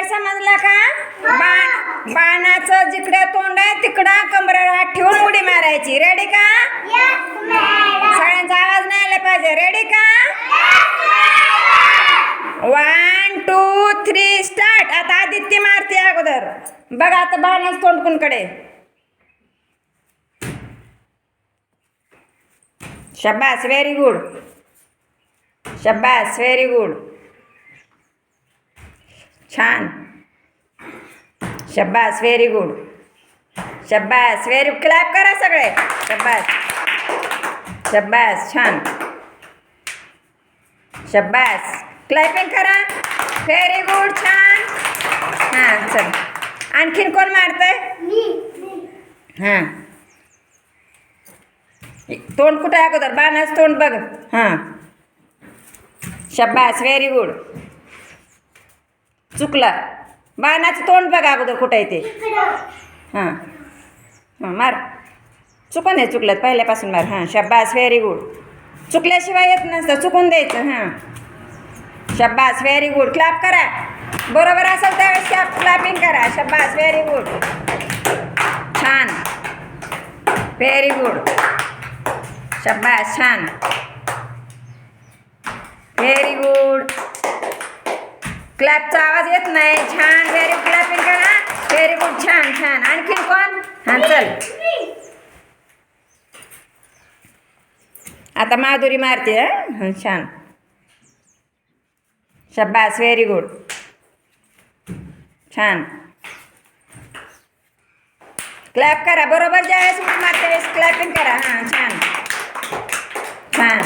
खेळ समजला का? बाण बाणाचं जिकडे तोंड आहे तिकडं कमरेवर हात ठेवून उडी मारायची. रेडी का? सगळ्यांचा आवाज नाही आला पाहिजे. रेडी का? वन टू थ्री स्टार्ट आता आदित्य मारते अगोदर. बघा आता बाणाचं तोंड कुणकडे? शब्बास व्हेरी गुड शब्बास व्हेरी गुड छान. शब्बास व्हेरी गुड शब्बास व्हेरी क्लॅप करा सगळे. शब्बास. शब्बास छान. शब्बास क्लॅपिंग करा. व्हेरी गुड छान. हां चल. आणखीन कोण मारतंय? हां. तोंड कुठं अगोदर? बाणाच तोंड बघ. हां. शब्बास व्हेरी गुड चुकलं. बाणाचं तोंड बघा अगोदर कुठं आहे ते. हां. हां मार. चुकून आहे चुकलं पहिल्यापासून मार. हां शब्बास व्हेरी गुड चुकल्याशिवाय येत नसतं चुकून द्यायचं हां. शब्बास व्हेरी गुड क्लॅप करा. बरोबर असेल त्यावेळेस क्लॅप क्लॅपिंग करा. शब्बास व्हेरी गुड छान. व्हेरी गुड शब्बास छान. व्हेरी गुड क्लॅपचा आवाज येत नाही. छान व्हेरी क्लॅपिंग करा. व्हेरी गुड छान छान. आणखीन कोण? हां चल. आता माधुरी मारते छान. शब्बास व्हेरी गुड छान. क्लॅप करा. बरोबर ज्यावेळेस उडी मारते वेळेस क्लॅपिंग करा. हां छान. छान.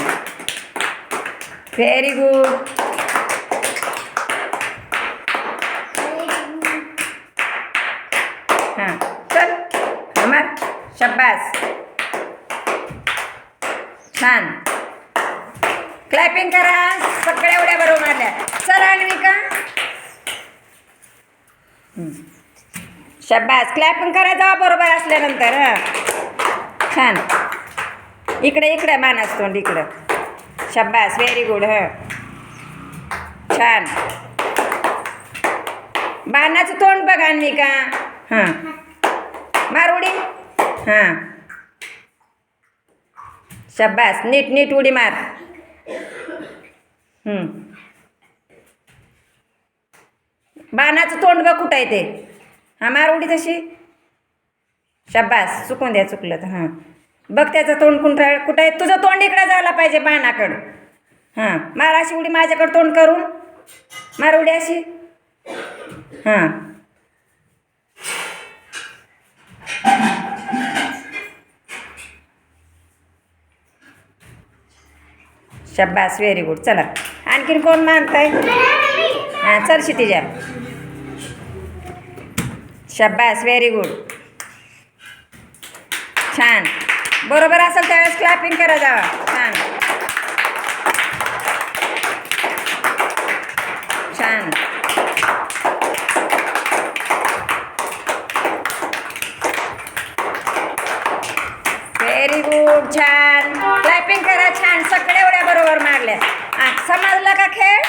व्हेरी गुड हां चल अमर शब्बास छान. क्लॅपिंग करा. सगळ्या उड्या बरोबर मारल्या. चला अन्विका. का शब्बास क्लॅपिंग करा जावा बरोबर असल्यानंतर हां. छान. इकडे इकडे मानस तोंड इकडं. शब्बास व्हेरी गुड हं. छान. बाणाचं तोंड बघा अन्विका. हां. मार उडी हां. शब्बास नीट नीट उडी मार. बाणाचं तोंड बघ कुठं आहे ते. हां मार उडी तशी. शब्बास चुकून द्या चुकलं तर. हां. बघ त्याचं तोंड कुठं कुठं आहे. तुझं तोंड इकडं जायला पाहिजे बाणाकडं. हां. मार अशी उडी माझ्याकडं तोंड करून. मार उडी अशी. हां. शब्बास व्हेरी गुड चला. आणखीन कोण मानताय? हां चल क्षितिजा. शब्बास व्हेरी गुड छान. बरोबर असेल त्यावेळेस क्लॅपिंग करा जावा. छान. छान. व्हेरी गुड छान. क्लॅपिंग करा छान. सगळे बरोबर मारल्या हा समजला का खेळ